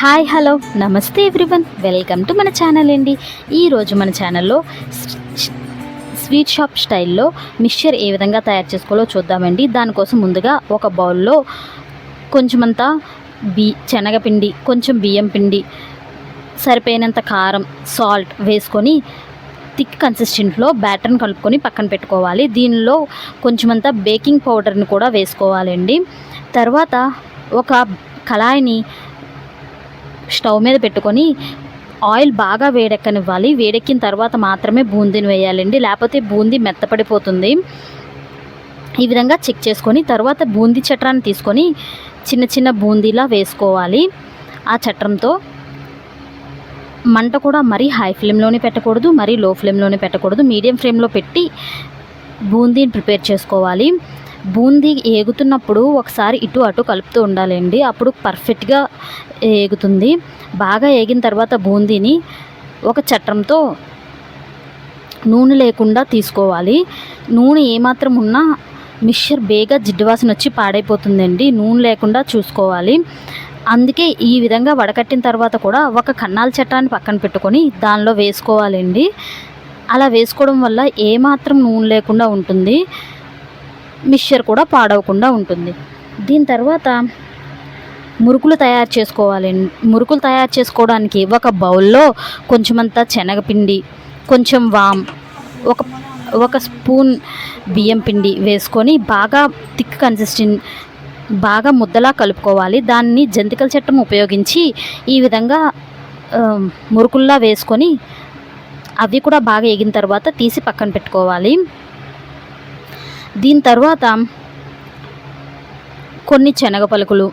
Hi hello. నమస్తే everyone. Welcome to మన channel అండి. ఈరోజు మన ఛానల్లో స్వీట్ షాప్ స్టైల్లో మిక్చర్ ఏ విధంగా తయారు చేసుకోవాలో చూద్దామండి. దానికోసం ముందుగా ఒక బౌల్లో కొంచెమంతా బి శనగపిండి కొంచెం బియ్యం పిండి సరిపోయినంత కారం సాల్ట్ వేసుకొని థిక్ కన్సిస్టెంట్లో బ్యాటర్ని కలుపుకొని పక్కన పెట్టుకోవాలి. దీనిలో కొంచెమంత బేకింగ్ పౌడర్ని కూడా వేసుకోవాలండి. తర్వాత ఒక కళాయిని స్టవ్ మీద పెట్టుకొని ఆయిల్ బాగా వేడెక్కనివ్వాలి. వేడెక్కిన తర్వాత మాత్రమే బూందీని వేయాలండి. లేకపోతే బూందీ మెత్తపడిపోతుంది. ఈ విధంగా చెక్ చేసుకొని తర్వాత బూందీ చట్రాన్ని తీసుకొని చిన్న చిన్న బూందీలా వేసుకోవాలి. ఆ చట్రంతో మంట కూడా మరీ హై ఫ్లేమ్లోనే పెట్టకూడదు మరీ లో ఫ్లేమ్లోనే పెట్టకూడదు. మీడియం ఫ్లేమ్లో పెట్టి బూందీని ప్రిపేర్ చేసుకోవాలి. బూందీ ఏగుతున్నప్పుడు ఒకసారి ఇటు అటు కలుపుతూ ఉండాలండి. అప్పుడు పర్ఫెక్ట్గా ఏగుతుంది. బాగా ఏగిన తర్వాత బూందీని ఒక చట్రంతో నూనె లేకుండా తీసుకోవాలి. నూనె ఏమాత్రం ఉన్నా మిక్చర్ బేగా జిడ్డువాసన వచ్చి పాడైపోతుందండి. నూనె లేకుండా చూసుకోవాలి. అందుకే ఈ విధంగా వడకట్టిన తర్వాత కూడా ఒక కన్నాల చట్టాన్ని పక్కన పెట్టుకొని దానిలో వేసుకోవాలండి. అలా వేసుకోవడం వల్ల ఏమాత్రం నూనె లేకుండా ఉంటుంది. మిక్చర్ కూడా పాడవకుండా ఉంటుంది. దీని తర్వాత మురుకులు తయారు చేసుకోవాలి. మురుకులు తయారు చేసుకోవడానికి ఒక బౌల్లో కొంచెమంత శనగపిండి కొంచెం వామ్ ఒక ఒక స్పూన్ బియ్యం పిండి వేసుకొని బాగా థిక్ కన్సిస్టెంట్ బాగా ముద్దలా కలుపుకోవాలి. దాన్ని జంతికల చట్టం ఉపయోగించి ఈ విధంగా మురుకుల్లా వేసుకొని అవి కూడా బాగా ఎగిన తర్వాత తీసి పక్కన పెట్టుకోవాలి. దీని తర్వాత కొన్ని శనగ పలుకులు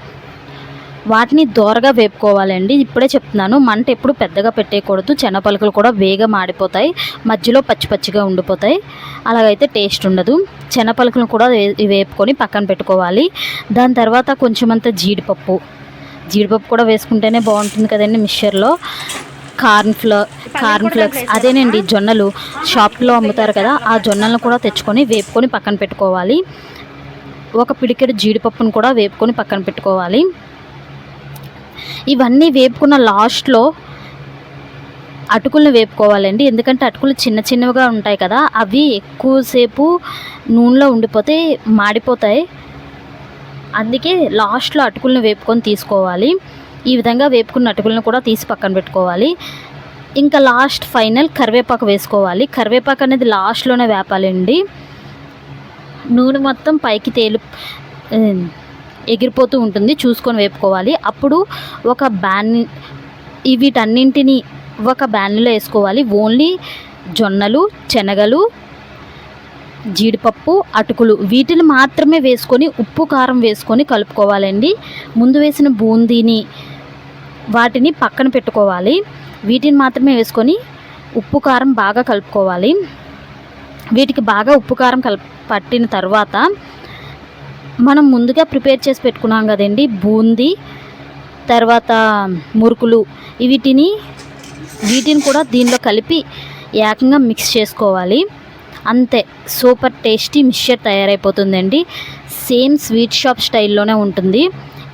వాటిని దోరగా వేపుకోవాలండి. ఇప్పుడే చెప్తున్నాను మంట ఎప్పుడు పెద్దగా పెట్టేయకూడదు. శనగ పలుకులు కూడా వేగం మాడిపోతాయి. మధ్యలో పచ్చి పచ్చిగా ఉండిపోతాయి. అలాగైతే టేస్ట్ ఉండదు. శనగ పలుకులను కూడా వే- వేపుకొని పక్కన పెట్టుకోవాలి. దాని తర్వాత కొంచెమంత జీడిపప్పు. జీడిపప్పు కూడా వేసుకుంటేనే బాగుంటుంది కదండి మిక్చర్లో. కార్న్ ఫ్లో కార్న్ ఫ్లక్స్ అదేనండి జొన్నలు. షాప్లో అమ్ముతారు కదా ఆ జొన్నలను కూడా తెచ్చుకొని వేపుకొని పక్కన పెట్టుకోవాలి. ఒక పిడికెడు జీడిపప్పును కూడా వేపుకొని పక్కన పెట్టుకోవాలి. ఇవన్నీ వేపుకున్న లాస్ట్లో అటుకులను వేపుకోవాలండి. ఎందుకంటే అటుకులు చిన్న చిన్నవిగా ఉంటాయి కదా అవి ఎక్కువసేపు నూనెలో ఉండిపోతే మాడిపోతాయి. అందుకే లాస్ట్లో అటుకులను వేపుకొని తీసుకోవాలి. ఈ విధంగా వేపుకున్న అటుకులను కూడా తీసి పక్కన పెట్టుకోవాలి. ఇంకా లాస్ట్ ఫైనల్ కరివేపాకు వేసుకోవాలి. కరివేపాకు అనేది లాస్ట్లోనే వేపాలండి. నూనె మొత్తం పైకి తేలి ఎగిరిపోతూ ఉంటుంది. చూసుకొని వేపుకోవాలి. అప్పుడు ఒక బ్యాన్ వీటన్నింటినీ ఒక బ్యాన్లో వేసుకోవాలి. ఓన్లీ జొన్నలు శనగలు జీడిపప్పు అటుకులు వీటిని మాత్రమే వేసుకొని ఉప్పు కారం వేసుకొని కలుపుకోవాలండి. ముందు వేసిన బూందీని వాటిని పక్కన పెట్టుకోవాలి. వీటిని మాత్రమే వేసుకొని ఉప్పు కారం బాగా కలుపుకోవాలి. వీటికి బాగా ఉప్పు కారం కలుపు పట్టిన తర్వాత మనం ముందుగా ప్రిపేర్ చేసి పెట్టుకున్నాం కదండి బూందీ తర్వాత మురుకులు. వీటిని వీటిని కూడా దీనిలో కలిపి ఏకంగా మిక్స్ చేసుకోవాలి. అంతే సూపర్ టేస్టీ మిక్చర్ తయారైపోతుందండి. సేమ్ స్వీట్ షాప్ స్టైల్లోనే ఉంటుంది.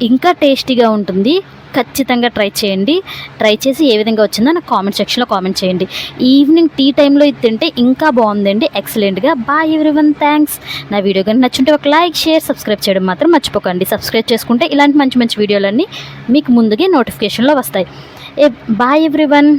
ఇంకా టేస్టీగా ఉంటుంది. ఖచ్చితంగా ట్రై చేయండి. ట్రై చేసి ఏ విధంగా వచ్చిందో నాకు కామెంట్ సెక్షన్లో కామెంట్ చేయండి. ఈవినింగ్ టీ టైంలో ఇది తింటే ఇంకా బాగుందండి. ఎక్సలెంట్గా. బాయ్ ఎవ్రీవన్ థ్యాంక్స్ నా వీడియో కానీ నచ్చుంటే ఒక లైక్ షేర్ సబ్స్క్రైబ్ చేయడం మాత్రం మర్చిపోకండి. సబ్స్క్రైబ్ చేసుకుంటే ఇలాంటి మంచి మంచి వీడియోలన్నీ మీకు ముందుగా నోటిఫికేషన్లో వస్తాయి. ఏ బాయ్ ఎవ్రీవన్